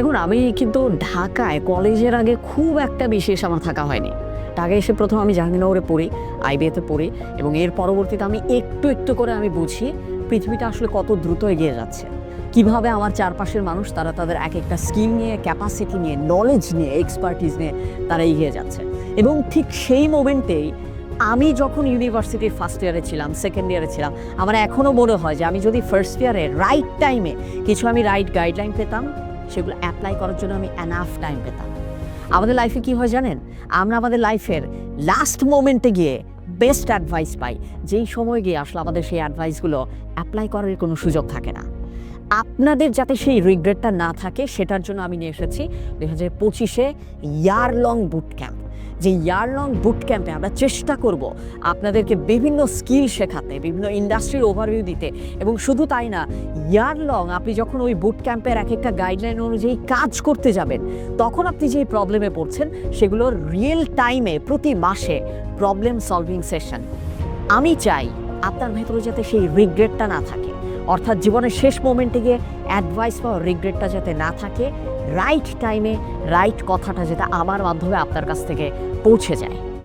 দেখুন, আমি কিন্তু ঢাকায় কলেজের আগে খুব একটা বিশেষ আমার থাকা হয়নি। ঢাকায় এসে প্রথম আমি জাহাঙ্গীরনগরে পড়ি, আইবিএতে পড়ি এবং এর পরবর্তীতে আমি একটু একটু করে আমি বুঝি পৃথিবীটা আসলে কত দ্রুত এগিয়ে যাচ্ছে। কীভাবে আমার চারপাশের মানুষ, তারা তাদের এক একটা স্কিল নিয়ে ক্যাপাসিটি নিয়ে নলেজ নিয়ে এক্সপার্টিস নিয়ে তারা এগিয়ে যাচ্ছে। এবং ঠিক সেই মোমেন্টেই আমি যখন ইউনিভার্সিটির ফার্স্ট ইয়ারে ছিলাম সেকেন্ড ইয়ারে ছিলাম, আমার এখনও মনে হয় যে আমি যদি ফার্স্ট ইয়ারে রাইট টাইমে কিছু আমি রাইট গাইডলাইন পেতাম সেগুলো অ্যাপ্লাই করার জন্য আমি অ্যানাফ টাইম পেতাম। আমাদের লাইফে কি হয় জানেন? আমরা আমাদের লাইফের লাস্ট মোমেন্টে গিয়ে বেস্ট অ্যাডভাইস পাই। যেই সময় গিয়ে আসলে আমাদের সেই অ্যাডভাইসগুলো অ্যাপ্লাই করার কোনো সুযোগ থাকে না। আপনাদের যাতে সেই রিগ্রেটটা না থাকে, সেটার জন্য আমি নিয়ে এসেছি দু হাজার পঁচিশে ইয়ার লং বুট ক্যাম্প যে ইয়ার লং বুট ক্যাম্পে আমরা চেষ্টা করব আপনাদেরকে বিভিন্ন স্কিল শেখাতে, বিভিন্ন ইন্ডাস্ট্রির ওভারভিউ দিতে। এবং শুধু তাই না ইয়ার লং আপনি যখন ওই বুট ক্যাম্পের এক একটা গাইডলাইন অনুযায়ী কাজ করতে যাবেন, তখন আপনি যে প্রবলেমে পড়ছেন সেগুলোর রিয়েল টাইমে প্রতি মাসে প্রবলেম সলভিং সেশন আমি চাই আপনার ভেতরে যাতে সেই রিগ্রেটটা না থাকে। অর্থাৎ জীবনের শেষ মোমেন্টে গিয়ে অ্যাডভাইস বা রিগ্রেটটা যাতে না থাকে রাইট টাইমে রাইট কথাটা যেটা আমার মাধ্যমে আপনার কাছ থেকে পৌঁছে যায়।